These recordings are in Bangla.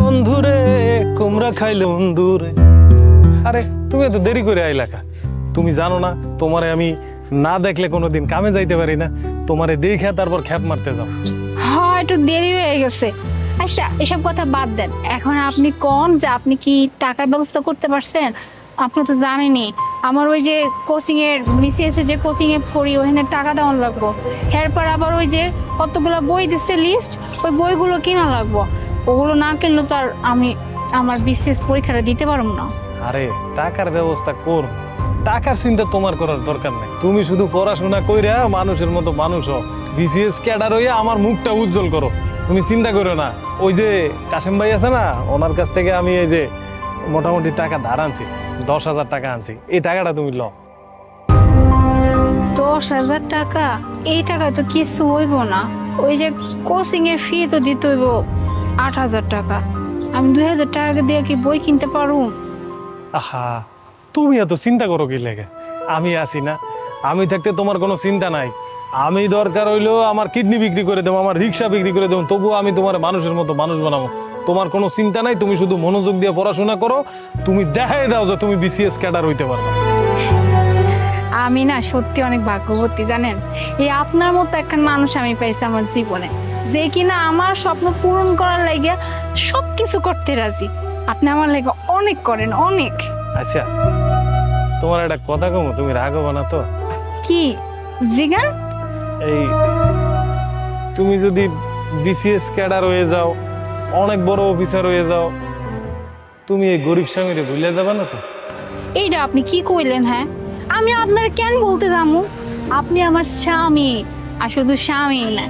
বন্ধুরে, কুমড়া খাইলে বন্ধুরে আরে, তুমি এত দেরি করে তুমি জানো না, তোমারে আমি না দেখলে কোনোদিন কামে যাইতে পারি না। তোমারে দেখে তারপর খ্যাপ মারতে যাও। হ্যাঁ একটু দেরি হয়ে গেছে। আচ্ছা এসব কথা বাদ দেন। এখন আপনি কোন যে আপনি কি টাকার ব্যবস্থা করতে পারছেন? আপনি তো জানেনই। আমার ওই যে কোচিং এর বিসিএস যে কোচিং এ পড়ি, ওখানে টাকা দেওয়ান লাগবো। এরপর আবার ওই যে কতগুলো বই দিচ্ছে লিস্ট ওই বইগুলো কিনা লাগবো। ওগুলো না কিনলে তো আর আমি আমার বিসিএস পরীক্ষাটা দিতে পারব না। আরে টাকার ব্যবস্থা কর। টাকার চিন্তা তোমার করার দরকার নেই। তুমি শুধু পড়াশোনা কইরা মানুষের মতো মানুষ হও। বিসিএস ক্যাডার হইয়া আমার মুখটা উজ্জ্বল করো। তুমি চিন্তা করো না। ওই যে কাশেম ভাই আছে না ওনার কাছ থেকে আমি এই যে মোটামুটি টাকা ধার আনছি। দশ হাজার টাকা আনছি। এই টাকাটা তুমি ল দশ হাজার টাকা? এই টাকায় তো কিছু হইব না। ওই যে কোচিং এর ফি তো দিতে হইব। আট হাজার টাকা। আমি দুই হাজার টাকা দিয়ে কি বই কিনতে পারব? আহা তুমি এত চিন্তা করো কি লেগে? আমি আছি না। আমি থাকতে তোমার কোনো চিন্তা নাই। আমি দরকার হইলেও আমার কিডনি বিক্রি করে দেবো আমার রিক্সা বিক্রি করে দেবো তবুও আমি তোমার মানুষের মতো মানুষ বানাবো। তোমার কোনো চিন্তা নাই তুমি শুধু মনোযোগ দিয়ে পড়াশোনা করো। তুমি দেখাই দাও যে তুমি বিসিএস ক্যাডার হইতে পারবে। আমি না সত্যি অনেক ভাগ্যবতী জানেন? এই আপনার মতো একটা মানুষ আমি পাইছি আমার জীবনে। যে কিনা আমার স্বপ্ন পূরণ করার লাগে সব কিছু করতে রাজি। আপনি আমার লাগে অনেক করেন অনেক। আচ্ছা তোমার একটা কথা কমো তুমি রাগ হব না তো? কি? জিগান? এই তুমি যদি বিসিএস ক্যাডার হয়ে যাও অনেক বড় অফিসার হয়ে যাও তুমি এই গরিব স্বামীরে ভুলে যাবে না তো? এইটা আপনি কি কইলেন হ্যাঁ? আমি আপনার কেন বলতে যাব আপনি আমার স্বামী আর শুধু স্বামী না।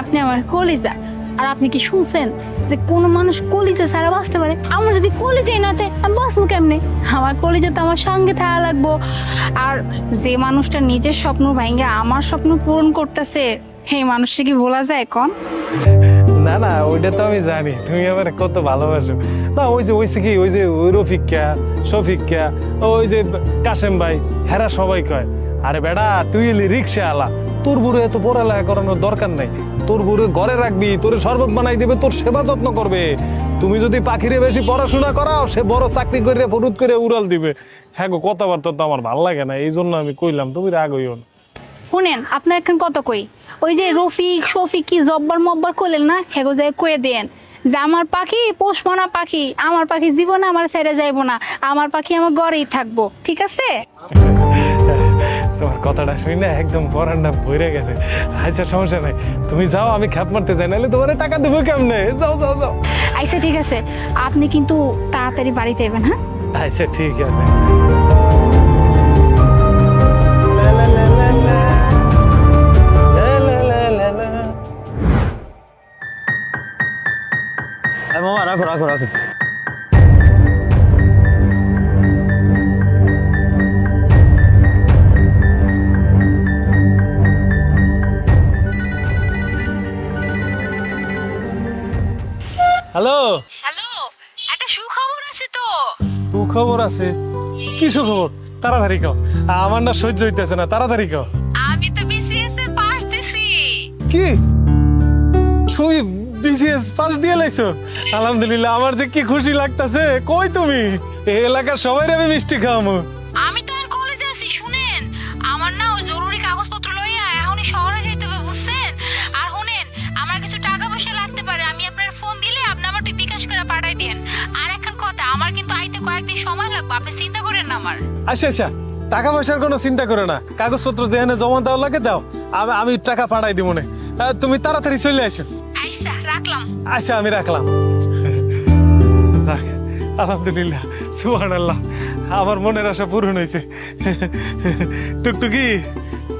আপনি আমার কলিজা। আর আপনি কি শুনছেন যে কোনো মানুষ কলিজা ছাড়া বাঁচতে পারে? আমার যদি কলিজাই না থাকে, আমি বাঁচবো কেমনে? আমার কলিজা তো আমার সঙ্গে থাকা লাগবো। আর যে মানুষটা নিজের স্বপ্ন ভাঙ্গে আমার স্বপ্ন পূরণ করতেছে সেই মানুষটা কি বলা যায় কন না না, ওইটা তো আমি জানি। তুমি আমার কত ভালোবাসো। না, ওই যে, ওইসে কি, ওই যে ওই রফিকা শফিকা ওই যে কাশেম ভাই, হেরা সবাই কয়, আরে বেটা তুই রিক্সা আলা তোর বুড়ো এত পড়ালেখা করানোর দরকার নাই। তোর বুড়ো ঘরে রাখবি, তোর শরবত বানাই দেবে, তোর সেবা যত্ন করবে। তুমি যদি পাখিরে বেশি পড়াশোনা করাও, সে বড় চাকরি করে ফরুদ করে উড়াল দিবে। হ্যাঁ গো, কথাবার্তা তো আমার ভালো লাগে না এই জন্য আমি কইলাম, তুমি রাগ হইও না। শুনেন, আপনার এখন কত কই? ওই যে রফিক, শফিক কি জব্বার মব্বার করলেন না? হেগো যায় কয়ে দেন। যে আমার পাখি পোষ মানা পাখি, আমার পাখি জীবনে আমার ছেড়ে যাইবো না, আমার পাখি আমার ঘরেই থাকব, ঠিক আছে? তোমার কথাটা শুনি না একদম পরান্ডা ভরে গেছে। আচ্ছা সমস্যা নাই। তুমি যাও আমি খ্যাপ মারতে যাই নাহলে তোমার টাকা দেবো কেমনে? যাও যাও যাও। আচ্ছা ঠিক আছে। আপনি কিন্তু তাড়াতাড়ি বাড়িতে যাবেন হ্যাঁ? আচ্ছা ঠিক আছে। লা লা লা লা লা। লা লা লা লা লা। এই মামা রাখো রাখো রাখো। হ্যালো? হ্যালো একটা সুখবর আছে তো। সুখবর আছে? কি সুখবর? তাড়াতাড়ি কও। আমার না সহ্য হইতেছে না তাড়াতাড়ি কও। আমি তো বিসিএস এ পাস দিছি। কি? তুমি বিসিএস পাস দিয়ে লাইছো? আলহামদুলিল্লাহ আমার যে কি খুশি লাগতাছে কই তুমি? এই এলাকার সবাই আমি মিষ্টি খাওয়ামু। কয়েকদিন সময় লাগবে আপনি চিন্তা করেন না আমার। আচ্ছা আচ্ছা। টাকা পয়সার কোনো চিন্তা করে না। কাগজপত্র যেখানে জমা দেওয়া লাগে দাও। আমি আমি টাকা পাঠাই দিব না তুমি তাড়াতাড়ি চলে আসো। আইসা রাখলাম। আচ্ছা আমি রাখলাম। আলহামদুলিল্লাহ সুহান আল্লাহ আমার মনের আশা পূরণ হয়েছে। টুকটুকি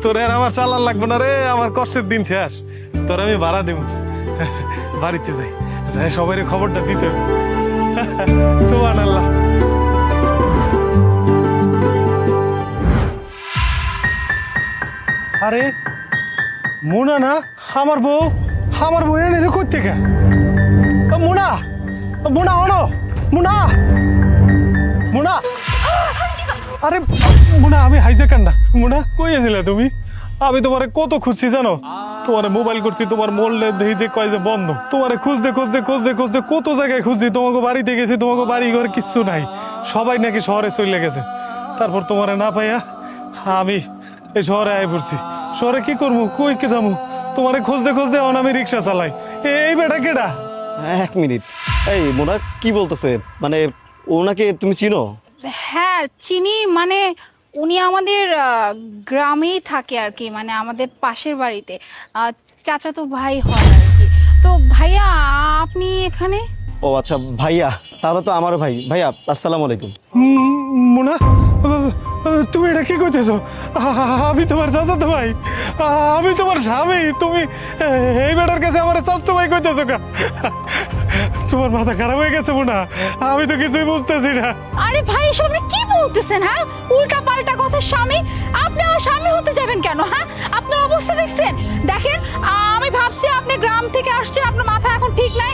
তোর আর আমার চালান লাগবে না রে আমার কষ্টের দিন শেষ। তোর আমি ভাড়া দেব। বাড়িতে যাই। যাই সবাই খবরটা দিতে সুহান আল্লাহ আরে, মুনা না, আমার বউ আমার বউ এনেছে কই থেকে মুনা মুনা অনো মুনা মুনা। আরে, মুনা, আমি হাইজা কান্না মুনা, কই আছিলা তুমি? আমি তোমারে কত খুঁজছি জানো? তোমার মোবাইল করছি, তোমার মোবাইলে দেখি যে কয় যে বন্ধ। তোমারে খুঁজতে খুঁজতে খুঁজতে খুঁজতে কত জায়গায় খুঁজছি? তোমাকে বাড়িতে গেছি, তোমাকে বাড়ি ঘর কিচ্ছু নাই। সবাই নাকি শহরে চলে গেছে। তারপর তোমারে না পাইয়া আমি এই শহরে আয় পড়ছি। শহরে কি করব? কই কে যাব তোমারে খুঁজতে খুঁজতে এখন আমি রিক্সা চালাই। এই বেটা কেডা? এক মিনিট। এই মোনা কি বলতেছে? মানে ওনাকে তুমি চিনো? হ্যাঁ চিনি মানে উনি আমাদের গ্রামেই থাকে আর কি মানে আমাদের পাশের বাড়িতে। চাচাতো ভাই হয় আর কি। তো ভাইয়া আপনি এখানে? ও আচ্ছা ভাইয়া তাহলে তো আমারও ভাই। ভাইয়া আসসালামু আলাইকুম। মোনা তুমি এটা কি করতেছো? আমি তোমার চাচাতো ভাই। আমি তোমার স্বামী তুমি এই বেটার কাছে আমার স্বাস্থ্য ভাই কইতেছো কা তোমার মাথা খারাপ হয়ে গেছে মোনা। আমি তো কিছুই বুঝতেছি না। আরে ভাই এসব কি বলতেছেন হ্যাঁ? উল্টা পাল্টা কথা স্বামী। আপনি আমার স্বামী হতে যাবেন কেন হ্যাঁ? আপনার অবস্থা দেখছেন? দেখেন আমি ভাবছি আপনি গ্রাম থেকে আসছেন আপনার মাথা এখন ঠিক নাই।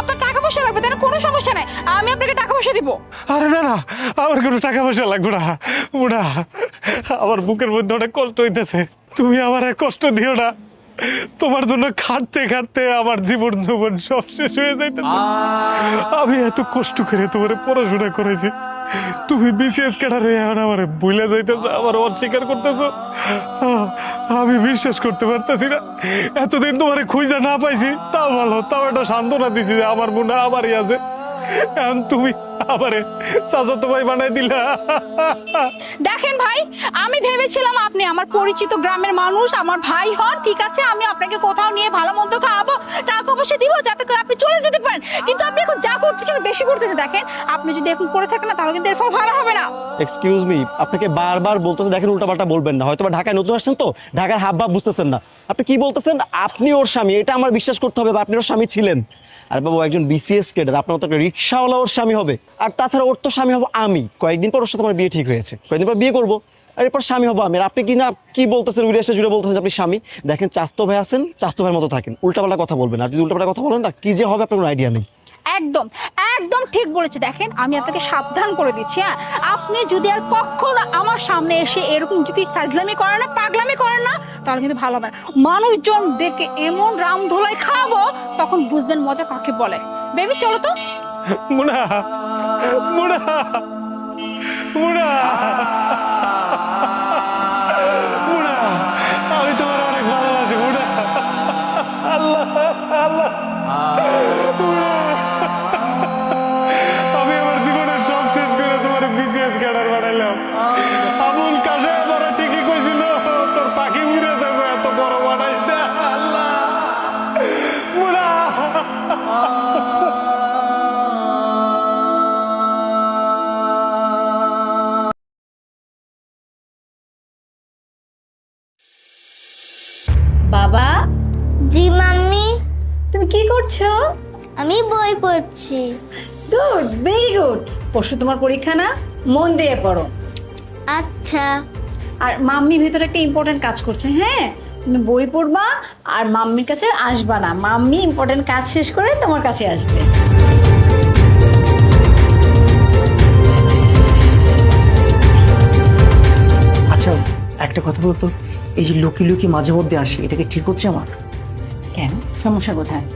আপনার টাকা পয়সা লাগবে তাহলে কোনো সমস্যা নাই। আমি আপনাকে টাকা পয়সা দিব। আরে না না আমার কোনো টাকা পয়সা লাগবে না। মোনা আমার বুকের মধ্যে অনেক কষ্ট হইতেছে। তুমি আমার কষ্ট দিও না। তোমার জন্য খাটতে খাটতে আমার জীবন জীবন সব শেষ হয়ে যাইতেছে। আমি এত কষ্ট করে তোমার পড়াশোনা করেছি। তুমি বিসিএস ক্যাডার হয়ে এখন আমার ভুলে যাইতেছো, আমার অস্বীকার করতেছো। আমি বিশ্বাস করতে পারতেছি না। এতদিন তোমার খুঁজে না পাইছি তা ভালো, তাও একটা সান্ত্বনা দিছি যে আমার মনে আমারই আছে। এখন তুমি আমারে চাচাতো ভাই বানাই দিলা। দেখেন ভাই আমি ভেবেছিলাম আপনি আমার পরিচিত গ্রামের মানুষ আমার ভাই হন ঠিক আছে আমি আপনাকে কোথাও নিয়ে ভালো মন্দ খাওয়াবো টাকা পয়সা দিব যাতে করে আপনি চলে যেতে পারেন। কিন্তু আপনি এখন যা করতেছেন বেশি করতেছে দেখেন আপনি যদি এখন করে থাকেন না তাহলে কিন্তু এর ফল ভালো হবে না। এক্সকিউজ মি আপনাকে বারবার বলতেছে দেখেন উল্টাপাল্টা বলবেন না হয়তো ঢাকায় নতুন আসছেন তো ঢাকার হাব ভাব বুঝতেছেন না। আপনি কি বলতেছেন? আপনি ওর স্বামী এটা আমার বিশ্বাস করতে হবে বা আপনি ওর স্বামী ছিলেন। আর বাবু একজন বিসিএস কেডার আপনার তো একটা রিক্সাওয়ালা ওর স্বামী হবে। আর তাছাড়া ওর তো স্বামী হব আমি। কয়েকদিন পর ওর সাথে আমার বিয়ে ঠিক হয়েছে। কয়েকদিন পর বিয়ে করব। আর এরপর স্বামী হব আমি। আর আপনি কি না কি বলতেছেন উড়ে এসে জুড়ে বলতেছেন আপনি স্বামী? দেখেন চাস্তো ভাই আছেন চাস্তো ভাইয়ের মতো থাকেন। উল্টাপাল্টা কথা বলবেন। আর যদি উল্টাপাল্টা কথা বলেন না কি যে হবে আপনার কোনো আইডিয়া নেই। একদম একদম ঠিক বলেছে। দেখেন আমি আপনাকে সাবধান করে দিচ্ছি হ্যাঁ? আপনি যদি আর কখনো আমার সামনে এসে এরকম যদি ফাজলামি করেন না পাগলামি করেন না তাহলে কিন্তু ভালো হবে না। মানুষজন দেখে এমন রাম ধোলাই খাব তখন বুঝবেন মজা কাকে বলে। বেবি চলো তো। মুনা মুনা মুনা করছ আমি বই পড়ছি। গুড ভেরি গুড পরশু তোমার পরীক্ষা না? মন দিয়ে পড়ো। আচ্ছা। আর মাম্মি ভেতরে একটা ইম্পর্টেন্ট কাজ করছে হ্যাঁ? তুমি বই পড়বা আর মাম্মির কাছে আসবা না। মাম্মি ইম্পর্টেন্ট কাজ শেষ করে তোমার কাছে আসবে। আচ্ছা একটা কথা বলতো? এই যে লুকি লুকি মাঝে মধ্যে আসে এটাকে ঠিক হচ্ছে আমার? কেন? সমস্যা কোথায়?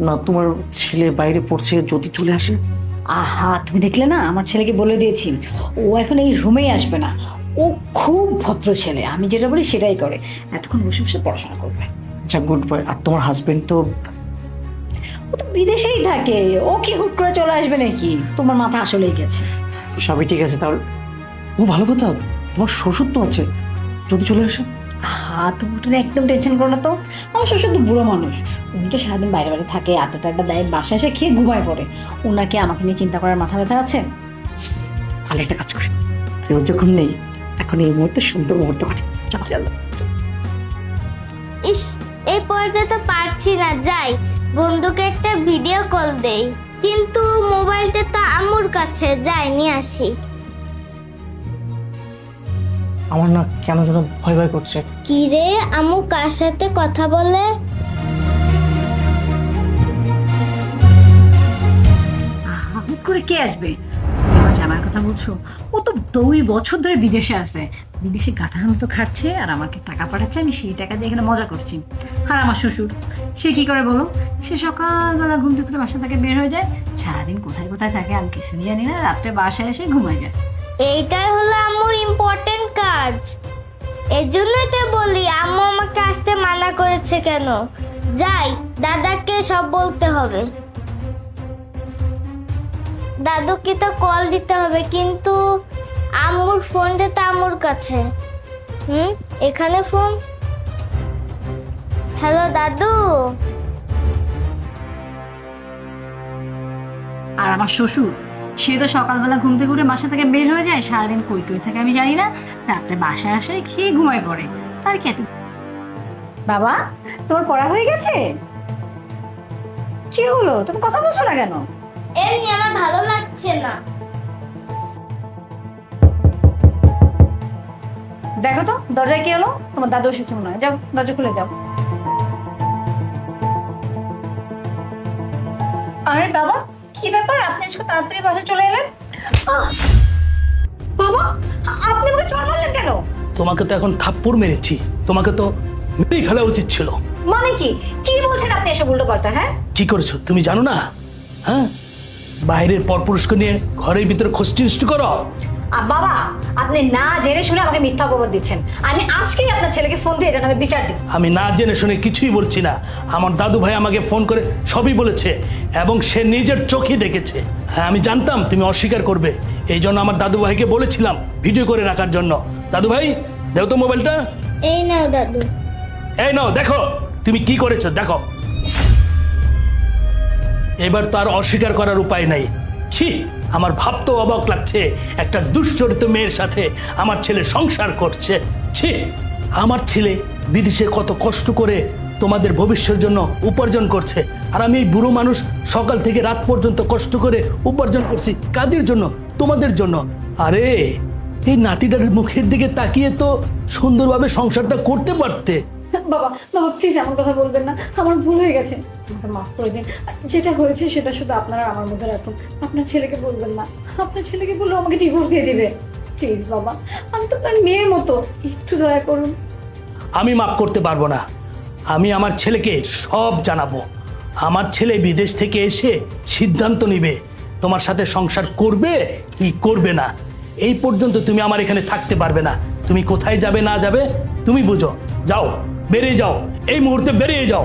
না তোমার ছেলে বাইরে পড়ছে যদি চলে আসে? আহা তুমি দেখলে না? আমার ছেলেকে বলে দিয়েছি। ও এখন এই রুমেই আসবে না। ও খুব ভদ্র ছেলে। আমি যেটা বলি সেটাই করে। এতক্ষণ বসে বসে পড়াশোনা করবে। আচ্ছা গুড বয় আর তোমার হাজবেন্ড তো ও তো বিদেশেই থাকে। ও কি হুট করে চলে আসবে নাকি? তোমার মাথা আসলেই গেছে। সবই ঠিক আছে তাহলে ও ভালো কথা। তোমার শ্বশুর তো আছে। যদি চলে আসে? হা তুমি ওটা একদম টেনশন করো না তো। আমার শ্বশুর তো বুড়ো মানুষ। উনি তো সারাদিন বাইরে বাইরে থাকে আড্ডা টাড্ডা দেয় বাসায় এসে খেয়ে ঘুমায় পড়ে। ওনাকে আমাকে নিয়ে চিন্তা করার মাথা ব্যথা আছে? তাহলে একটা কাজ করি। কেউ যখন নেই এখন এই মুহূর্তে সুন্দর মুহূর্ত কাটে। চলো। চলো। ইস এই পড়তে তো পারছি না যাই। বন্ধুকে একটা ভিডিও কল দেই। কিন্তু মোবাইলটা তো আম্মুর কাছে যাই নিয়ে আসি। আমার না কেন যেন ভয় ভয় করছে। কি রে আমু কার সাথে কথা বলে? আহা, হুট করে কে আসবে? আমার কথা বলছো? ও তো দুই বছর ধরে বিদেশে আছে। বিদেশে গাঠার মতো খাচ্ছে আর আমাকে টাকা পাঠাচ্ছে আমি সেই টাকা দিয়ে এখানে মজা করছি। আর আমার শ্বশুর সে কি করে বলো? সে সকালবেলা ঘুম থেকে বাসা থেকে বের হয়ে যায় সারাদিন কোথায় কোথায় থাকে আমি কিছু জানি না রাত্রে বাসায় এসে ঘুমায় যায়। এইটাই হলো আম্মুর ইম্পর্টেন্ট কাজ। এর জন্যই তো বলি, আম্মু আমাকে আসতে মানা করেছে কেন? যাই, দাদাকে সব বলতে হবে। দাদুকে তো কল দিতে হবে, কিন্তু আম্মুর ফোনটা তো আম্মুর কাছে। হুম, এখানে ফোন হ্যালো দাদু? আর আমার শ্বশুর? সে তো সকালবেলা ঘুম থেকে উঠে বাসা থেকে বের হয়ে যায় সারাদিন কই কই থাকে আমি জানি না। রাত্রে বাসায় আসে খেয়ে ঘুমায় পড়ে। তার কি এত বাবা তোর পড়া হয়ে গেছে? কি হলো? তুমি কথা বলছো না কেন? এমনি আমার ভালো লাগছে না। দেখো তো দরজায় কি হলো? তোমার দাদু এসেছে মনে হয়। যাও দরজা খুলে দাও। আরে বাবা কি ব্যাপার? আপনি আজকে তাড়াতাড়ি বাসা চলে এলেন? আহ! বাবা আ- আপনি আমাকে চড় মারলেন কেন? তোমাকে তো এখন থাপ্পড় মেরেছি। তোমাকে তো মেরেই ফেলা উচিত ছিল। মানে কি? কি বলছেন আপনি এসব উল্টো পাল্টা হ্যাঁ? কি করেছ? তুমি জানো না? হ্যাঁ? বাইরের পরপুরুষকে নিয়ে ঘরের ভিতরে খোঁজটি করো। আর বাবা আপনি না জেনে শুনে আমাকে মিথ্যা অপবাদ দিচ্ছেন। আমি আজকেই আপনার ছেলেকে ফোন দিয়ে এটা আমি বিচার দিই আমি না জেনে শুনে কিছুই বলছি না। আমার দাদু ভাই আমাকে ফোন করে সবই বলেছে এবং সে নিজের চোখে দেখেছে। হ্যাঁ আমি জানতাম তুমি অস্বীকার করবে। এই জন্য আমার দাদু ভাইকে বলেছিলাম ভিডিও করে রাখার জন্য। দাদু ভাই দেও তো মোবাইলটা। এই নাও দাদু। এই নাও দেখো তুমি কি করেছ দেখো। এবার তো আর অস্বীকার করার উপায় নাই। ছি! আমার ভাবতেও অবাক লাগছে। একটা দুশ্চরিত মেয়ের সাথে আমার ছেলে সংসার করছে। ছি, আমার ছেলে বিদেশে কত কষ্ট করে তোমাদের ভবিষ্যতের জন্য উপার্জন করছে। আর আমি এই বুড়ো মানুষ সকাল থেকে রাত পর্যন্ত কষ্ট করে উপার্জন করছি কাদের জন্য? তোমাদের জন্য। আরে, এই নাতিটার মুখের দিকে তাকিয়ে তো সুন্দরভাবে সংসারটা করতে পারতে। বাবা বাবা প্লিজ এমন কথা বলবেন না। আমার ভুল হয়ে গেছে। আমাকে মাফ করে দিন। যেটা হয়েছে সেটা শুধু আপনারা আমার মধ্যে রাখুন। আপনার ছেলেকে বলবেন না। আপনার ছেলেকে বললেও আমাকে ডিভোর্স দিয়ে দিবে। প্লিজ বাবা, আমি তো আপনার মেয়ের মতো। একটু দয়া করুন। আমি মাফ করতে পারব না। আমি আমার ছেলেকে সব জানাব। আমার ছেলে বিদেশ থেকে এসে সিদ্ধান্ত নিবে। তোমার সাথে সংসার করবে কি করবে না। এই পর্যন্ত তুমি আমার এখানে থাকতে পারবে না। তুমি কোথায় যাবে, না যাবে, তুমি বুঝো। যাও। বেরিয়ে যাও। এই মুহূর্তে বেরিয়ে যাও।